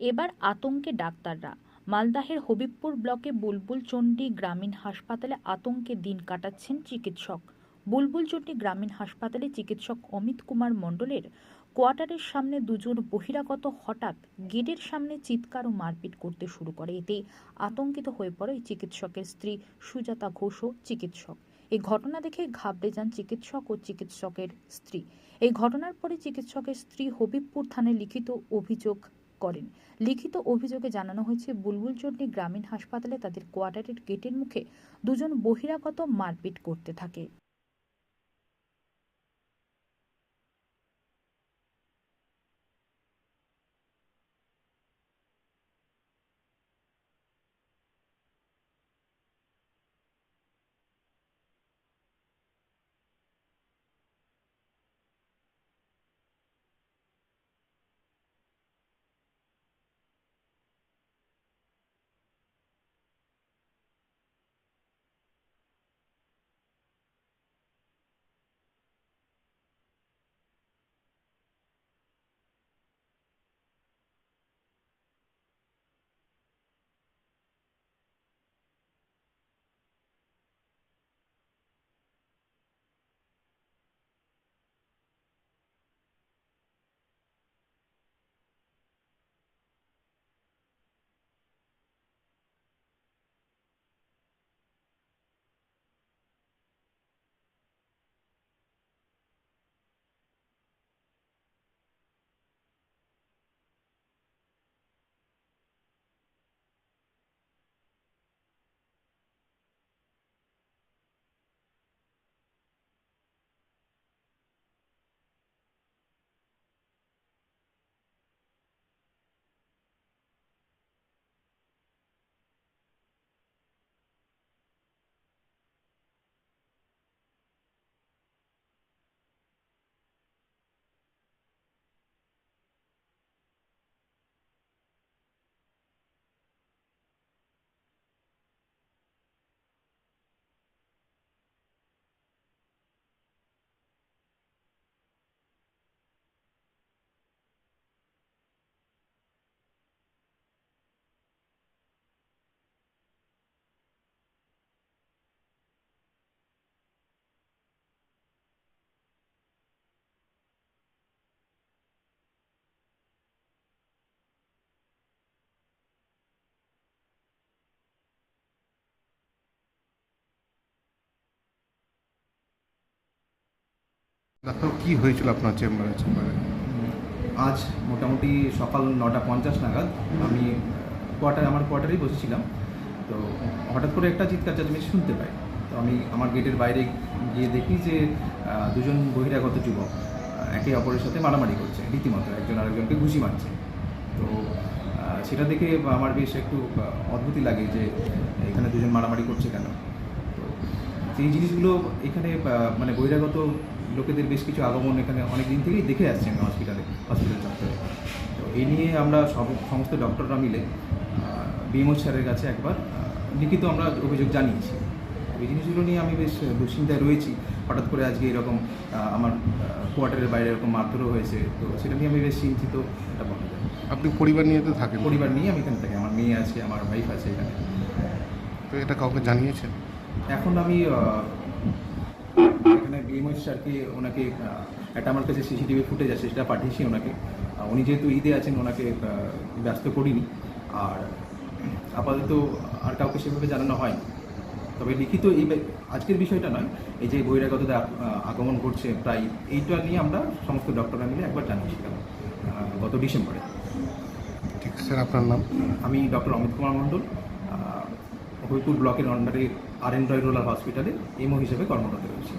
এবার আতঙ্কে ডাক্তাররা। মালদাহের হবিবপুর ব্লকে বুলবুল চণ্ডী গ্রামীণ হাসপাতালে আতঙ্কে দিন কাটাচ্ছেন চিকিৎসক। বুলবুল চণ্ডী গ্রামীণ হাসপাতালে চিকিৎসক অমিত কুমার মণ্ডলের কোয়ার্টারের সামনে দুজন বহিরাগত হঠাৎ গেটের সামনে চিৎকার ও মারপিট করতে শুরু করে। এতে আতঙ্কিত হয়ে পড়ে চিকিৎসকের স্ত্রী সুজাতা ঘোষও চিকিৎসক। এই ঘটনা দেখে ঘাবড়ে যান চিকিৎসক ও চিকিৎসকের স্ত্রী। এই ঘটনার পরে চিকিৎসকের স্ত্রী হবিবপুর থানায় লিখিত অভিযোগ করেন। লিখিত অভিযোগে জানানো হয়েছে, বুলবুল বুলবুলচন্ডী গ্রামীণ হাসপাতালে তাদের কোয়ার্টারের গেটের মুখে দুজন বহিরাগত মারপিট করতে থাকে। ডাক্তার কি হয়েছিল আপনার চেম্বারে? চেম্বারে? আজ মোটামুটি সকাল নটা পঞ্চাশ নাগাদ আমি কোয়ার্টার, আমার কোয়ার্টারেই বসেছিলাম। তো হঠাৎ করে একটা চিৎকার চেঁচামেচি শুনতে পাই। তো আমি আমার গেটের বাইরে গিয়ে দেখি যে দুজন বহিরাগত যুবক একে অপরের সাথে মারামারি করছে, রীতিমতো একজন আরেকজনকে ঘুষি মারছে। তো সেটা দেখে আমার বেশ একটু অদ্ভুতই লাগে যে, এখানে দুজন মারামারি করছে কেন? তো, সেই জিনিসগুলো এখানে মানে বহিরাগত লোকেদের বেশ কিছু আগমন এখানে অনেক দিন থেকেই দেখে আসছি আমি হসপিটালে হসপিটাল চত্বরে তো এই নিয়ে আমরা সব সমস্ত ডক্টররা মিলে বিএমও স্যারের কাছে একবার লিখিত আমরা অভিযোগ জানিয়েছি। এই জিনিসগুলো নিয়ে আমি বেশ দুশ্চিন্তায় রয়েছি। হঠাৎ করে আজকে এরকম আমার কোয়ার্টারের বাইরে এরকম মারধরও হয়েছে। তো সেটা নিয়ে আমি বেশ চিন্তিত। এটা বলা যায়। আপনি পরিবার নিয়ে তো থাকেন। পরিবার নিয়ে আমি এখানে থাকি। আমার মেয়ে আছে আমার ওয়াইফ আছে এখানে। তো এটা কাউকে জানিয়েছেন? এখন আমি বিএমও স্যারকে ওনাকে একটা আমার কাছে সিসিটিভি ফুটেজ আছে সেটা পাঠিয়েছি ওনাকে। উনি যেহেতু ঈদে আছেন ওনাকে ব্যস্ত করিনি। আর আপাতত আর কাউকে সেভাবে জানানো হয়নি। তবে লিখিত এই আজকের বিষয়টা নয় এই যে বহিরাগতদের আগমন ঘটছে প্রায় এইটা নিয়ে আমরা সমস্ত ডক্টররা মিলে একবার জানিয়েছিলাম গত ডিসেম্বরে। ঠিক স্যার আপনার নাম? আমি ডক্টর অমিত কুমার মণ্ডল হবিপুর ব্লকের আন্ডারে R N Roy rural hospital MO হিসেবে কর্মরত রয়েছি।